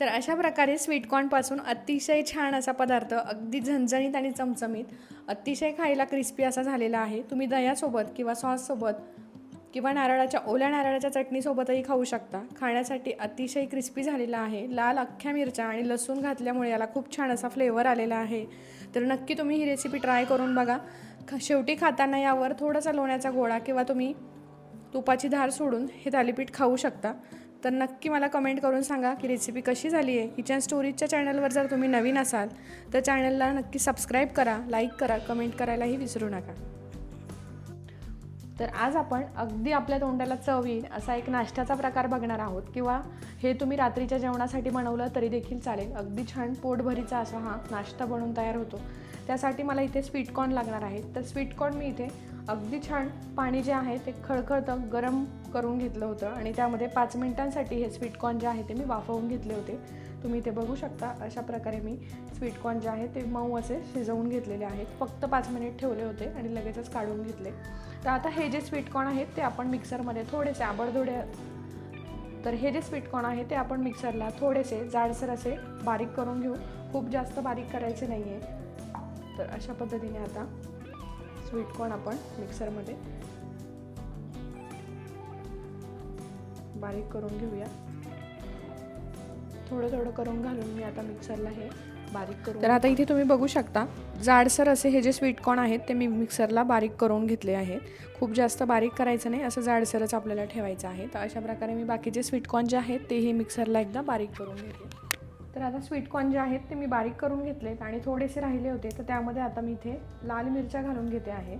तर अशा प्रकारे स्वीटकॉर्नपासून अतिशय छान असा पदार्थ अगदी झणझणीत आणि चमचमीत अतिशय खायला क्रिस्पी असा झालेला आहे. तुम्ही दह्यासोबत किंवा सॉससोबत किंवा नारळाच्या ओल्या नारळाच्या चटणीसोबतही खाऊ शकता. खाण्यासाठी अतिशय क्रिस्पी झालेला आहे. लाल अख्ख्या मिरच्या आणि लसूण घातल्यामुळे याला खूप छान असा फ्लेवर आलेला आहे. तर नक्की तुम्ही ही रेसिपी ट्राय करून बघा. ख शेवटी खाताना यावर थोडासा लोण्याचा गोळा किंवा तुम्ही तुपाची धार सोडून हे थालीपीठ खाऊ शकता. तर नक्की मला कमेंट करून सांगा की रेसिपी कशी झाली आहे. किचन स्टोरीजच्या चॅनलवर जर तुम्ही नवीन असाल तर चॅनलला नक्की सबस्क्राईब करा लाईक करा कमेंट करायलाही विसरू नका. तर आज आपण अगदी आपल्या तोंडाला चव येईल असा एक नाश्त्याचा प्रकार बघणार आहोत किंवा हे तुम्ही रात्रीच्या जेवणासाठी बनवलं तरी देखील चालेल. अगदी छान पोटभरीचा असा हा नाश्ता बनवून तयार होतो. त्यासाठी मला इथे स्वीटकॉर्न लागणार आहे. तर स्वीटकॉर्न मी इथे अगदी छान पाणी जे आहे ते खळखळतं गरम करून घेतलं होतं आणि त्यामध्ये पाच मिनिटांसाठी हे स्वीटकॉर्न जे आहे ते मी वाफवून घेतले होते. तुम्ही ते बघू शकता अशा प्रकारे मी स्वीटकॉर्न जे आहे ते मऊ असे शिजवून घेतलेले आहेत. फक्त पाच मिनिट ठेवले होते आणि लगेचच काढून घेतले. तर आता हे जे स्वीटकॉर्न आहेत ते आपण मिक्सरमध्ये थोडेसे आबडधोडे तर हे जे स्वीटकॉर्न आहे ते आपण मिक्सरला थोडेसे जाडसर असे बारीक करून घेऊ. खूप जास्त बारीक करायचे नाही आहे तर अशा पद्धतीने आता स्वीटकॉर्न आपण मिक्सरमध्ये? बारीक करून घेऊया. थोडं थोडं करून घालून मी आता मिक्सरला हे बारीक करून तर आता इथे तुम्ही बघू शकता जाडसर असे हे जे स्वीटकॉर्न आहेत ते मी मिक्सरला बारीक करून घेतले आहेत. खूप जास्त बारीक करायचं नाही असं जाडसरच आपल्याला ठेवायचं आहे. तर अशा प्रकारे मी बाकीचे स्वीटकॉर्न जे आहेत तेही मिक्सरला एकदा बारीक करून घेतले तर आता स्वीटकॉर्न जे आहेत ते मी बारीक करून घेतलेत आणि थोडेसे राहिले होते तर त्यामध्ये आता मी इथे लाल मिरच्या घालून घेते आहे.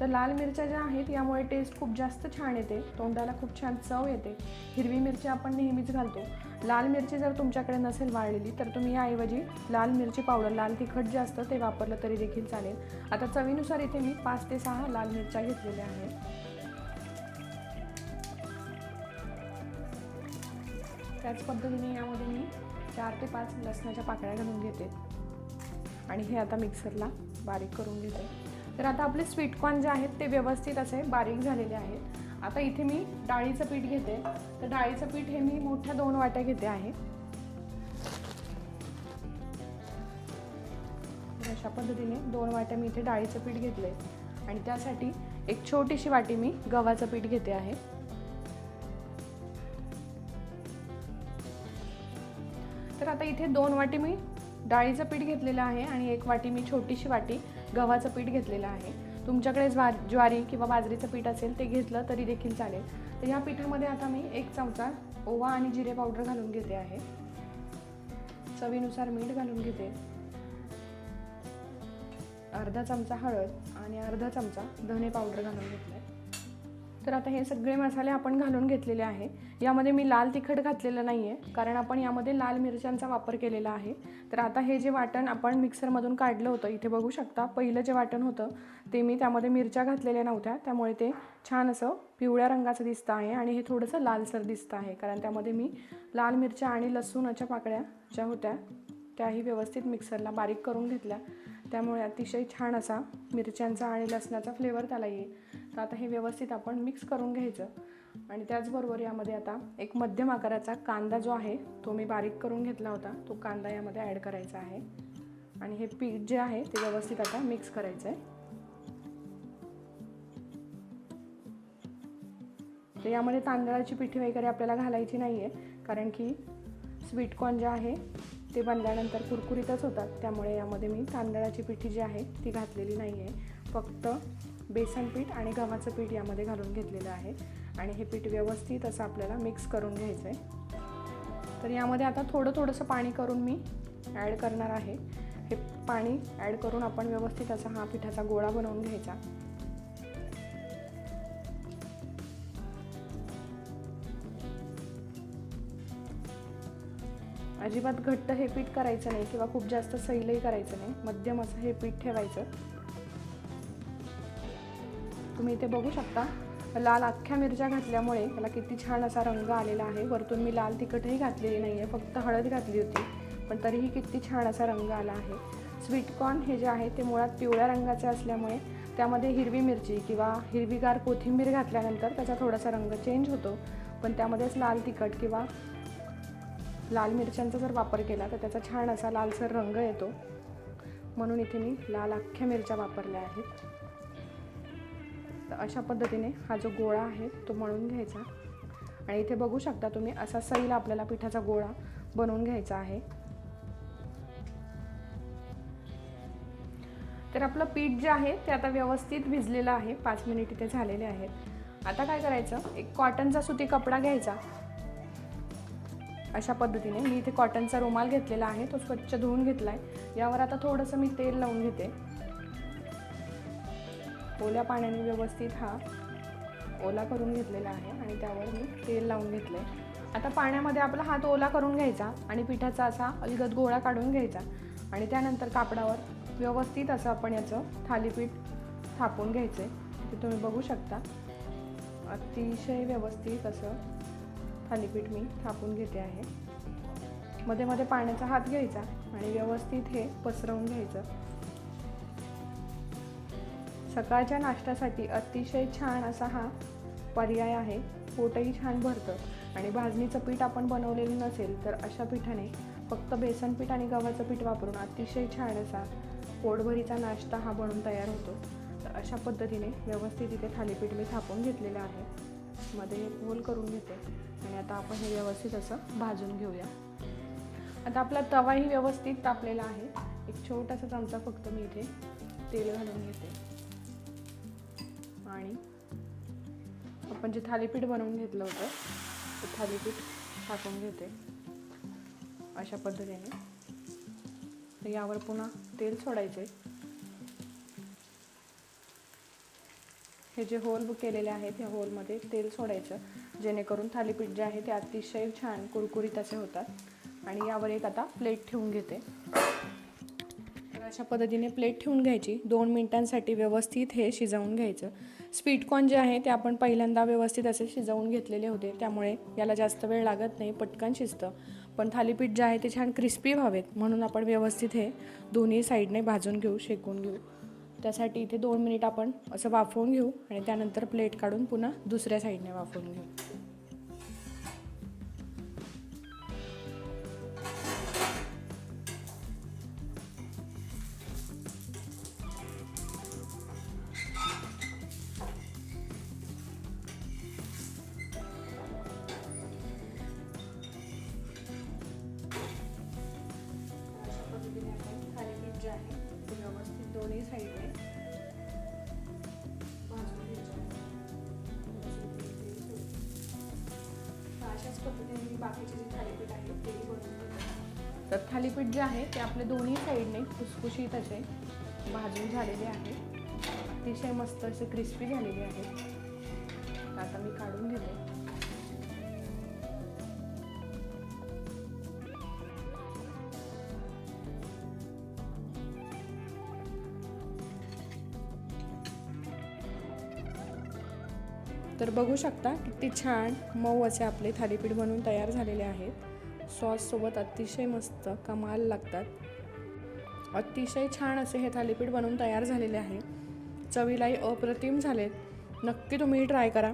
तर लाल मिरच्या ज्या आहेत यामुळे टेस्ट खूप जास्त छान येते तोंडाला खूप छान चव येते. हिरवी मिरची आपण नेहमीच घालतो. लाल मिरची जर तुमच्याकडे नसेल वाळलेली तर तुम्ही याऐवजी लाल मिरची पावडर लाल तिखट जे असतं ते वापरलं तरी देखील चालेल. आता चवीनुसार इथे मी पाच ते सहा लाल मिरच्या घेतलेल्या आहेत. त्याच पद्धतीने यामध्ये मी चार ते पाच लसणाच्या पाकळ्या घालून घेते. आणि हे आता मिक्सरला बारीक करून घेते. तर आता आपले स्वीटकॉर्न जे आहेत ते व्यवस्थित असे बारीक झालेले आहेत. आता इथे मी डाळीचं पीठ घेते. तर डाळीचं पीठ हे मी मोठ्या दोन वाट्या घेते आहे. अशा पद्धतीने दोन वाट्या मी इथे डाळीचं पीठ घेतले आणि त्यासाठी एक छोटीशी वाटी मी गव्हाचं पीठ घेते आहे. तर आता इथे दोन वाटी मी डाळीचं पीठ घेतलेलं आहे आणि एक वाटी मी छोटीशी वाटी गव्हाचं पीठ घेतलेलं आहे. तुमच्याकडे ज्वा ज्वारी किंवा बाजरीचं पीठ असेल ते घेतलं तरी देखील चालेल. तर ह्या पिठामध्ये आता मी एक चमचा ओवा आणि जिरे पावडर घालून घेते आहे. चवीनुसार मीठ घालून घेते. अर्धा चमचा हळद आणि अर्धा चमचा धने पावडर घालून घेतलं तर आता हे सगळे मसाले आपण घालून घेतलेले आहे. यामध्ये मी लाल तिखट घातलेलं नाही आहे कारण आपण यामध्ये लाल मिरच्यांचा वापर केलेला आहे. तर आता हे जे वाटण आपण मिक्सरमधून काढलं होतं इथे बघू शकता पहिलं जे वाटण होतं ते मी त्यामध्ये मिरच्या घातलेल्या नव्हत्या. त्यामुळे ते छान असं पिवळ्या रंगाचं दिसतं आहे आणि हे थोडंसं लालसर दिसतं आहे कारण त्यामध्ये मी लाल मिरच्या आणि लसूणाच्या पाकळ्या ज्या होत्या त्याही व्यवस्थित मिक्सरला बारीक करून घेतल्या. त्यामुळे अतिशय छान असा मिरच्यांचा आणि लसणाचा फ्लेवर त्याला येईल. तर आता हे व्यवस्थित आपण मिक्स करून घ्यायचं. आणि त्याचबरोबर यामध्ये आता एक मध्यम आकाराचा कांदा जो आहे तो मी बारीक करून घेतला होता. तो कांदा यामध्ये ॲड करायचा आहे. आणि हे पीठ जे आहे ते व्यवस्थित आता मिक्स करायचं आहे तर यामध्ये तांदळाची पिठी वगैरे आपल्याला घालायची नाही आहे कारण की स्वीटकॉर्न जे आहे ते बनल्यानंतर कुरकुरीतच होतात. त्यामुळे यामध्ये मी तांदळाची पिठी जी आहे ती घातलेली नाही आहे फक्त बेसन पीठ आणि गव्हाचं पीठ यामध्ये घालून घेतलेलं आहे. आणि हे पीठ व्यवस्थित असं आपल्याला मिक्स करून घ्यायचं आहे तर यामध्ये आता थोडं थोडंसं पाणी करून मी ॲड करणार आहे. हे पाणी ॲड करून आपण व्यवस्थित असा हा पिठाचा गोळा बनवून घ्यायचा. अजिबात घट्ट हे पीठ करायचं नाही किंवा खूप जास्त सैलही करायचं नाही. मध्यम असं हे पीठ ठेवायचं. तुम्ही इथे बघू शकता. लाल अख्ख्या मिरच्या घातल्यामुळे त्याला किती छान असा रंग आलेला आहे. वरतून मी लाल तिखटही घातलेली नाही आहे फक्त हळद घातली होती. पण तरीही किती छान असा रंग आला आहे. स्वीटकॉर्न हे जे आहे ते मुळात पिवळ्या रंगाचे असल्यामुळे त्यामध्ये हिरवी मिरची किंवा हिरवीगार कोथिंबीर घातल्यानंतर त्याचा थोडासा रंग चेंज होतो. पण त्यामध्येच लाल तिखट किंवा लाल मिरच्यांचा जर वापर केला तर त्याचा छान असा लालसर रंग येतो. म्हणून इथे मी लाल अख्ख्या मिरच्या वापरल्या आहेत. तर अशा पद्धतीने हा जो गोळा आहे तो मळून घ्यायचा. आणि इथे बघू शकता तुम्ही असा सैल आपल्याला पिठाचा गोळा बनवून घ्यायचा आहे. तर आपलं पीठ जे आहे ते आता व्यवस्थित भिजलेलं आहे. पाच मिनिट इथे झालेले आहेत. आता काय करायचं? एक कॉटनचा सुती कपडा घ्यायचा. अशा पद्धतीने मी इथे कॉटनचा रुमाल घेतलेला आहे. तो स्वच्छ धुवून घेतला आहे यावर आता थोडंसं मी तेल लावून घेते. ओल्या पाण्याने व्यवस्थित हा ओला करून घेतलेला आहे आणि त्यावर मी तेल लावून घेतलं आहे आता पाण्यामध्ये आपला हात ओला करून घ्यायचा आणि पिठाचा असा अलगद गोळा काढून घ्यायचा आणि त्यानंतर कापडावर व्यवस्थित असं आपण याचं थालीपीठ थापून घ्यायचं आहे ते तुम्ही बघू शकता. अतिशय व्यवस्थित असं थालीपीठ मी थापून घेते आहे. मध्ये मध्ये पाण्याचा हात घ्यायचा आणि व्यवस्थित हे पसरवून घ्यायचं. सकाळच्या नाश्त्यासाठी अतिशय छान असा हा पर्याय आहे. पोटही छान भरतं आणि भाजणीचं पीठ आपण बनवलेलं नसेल तर अशा पिठाने फक्त बेसन पीठ आणि गव्हाचं पीठ वापरून अतिशय छान असा पोटभरीचा नाश्ता हा बनून तयार होतो. तर अशा पद्धतीने व्यवस्थित इथे थालीपीठ मी थापून घेतलेलं आहे. मध्ये होल करून घेते आणि आता आपण हे व्यवस्थित असं भाजून घेऊया. आता आपला तवाही व्यवस्थित तापलेला आहे. एक छोटासा चमचा फक्त मी इथे तेल घालून घेते. आणि आपण जे थालीपीठ बनवून घेतलं होतं ते थालीपीठ टाकून घेते अशा पद्धतीने. तर यावर पुन्हा तेल सोडायचे. हे जे होल केलेले आहेत या होलमध्ये तेल सोडायचं. जेणेकरून थालीपीठ जे आहे ते अतिशय छान कुरकुरीत असे होतात. आणि यावर एक आता प्लेट ठेवून घेते. तर अशा पद्धतीने प्लेट ठेवून घ्यायची. दोन मिनिटांसाठी व्यवस्थित हे शिजवून घ्यायचं. स्वीटकॉर्न जे आहे ते आपण पहिल्यांदा व्यवस्थित असे शिजवून घेतलेले होते. त्यामुळे याला जास्त वेळ लागत नाही पटकन शिजतं. पण थालीपीठ जे आहे ते छान क्रिस्पी व्हावेत. म्हणून आपण व्यवस्थित हे दोन्ही साईडने भाजून घेऊ शेकून घेऊ. त्यासाठी इथे दोन मिनिट आपण असं वाफवून घेऊ आणि त्यानंतर प्लेट काढून पुन्हा दुसऱ्या साईडने वाफवून घेऊ. पद्धतीने मी बाकीचे जे थालीपीठ तेही तर थालीपीठ जे आहे ते आपले दोन्ही साईडने खुसखुशीत असे भाजून झालेले आहे. अतिशय मस्त असे क्रिस्पी झालेले आहे. आता मी काढून घेते. तर बघू शकता किती छान मऊ असे आपले थालीपीठ बनवून तयार झालेले आहेत. सॉससोबत अतिशय मस्त कमाल लागतात. अतिशय छान असे हे थालीपीठ बनवून तयार झालेले आहे. चवीलाही अप्रतिम झालेत. नक्की तुम्ही ट्राय करा.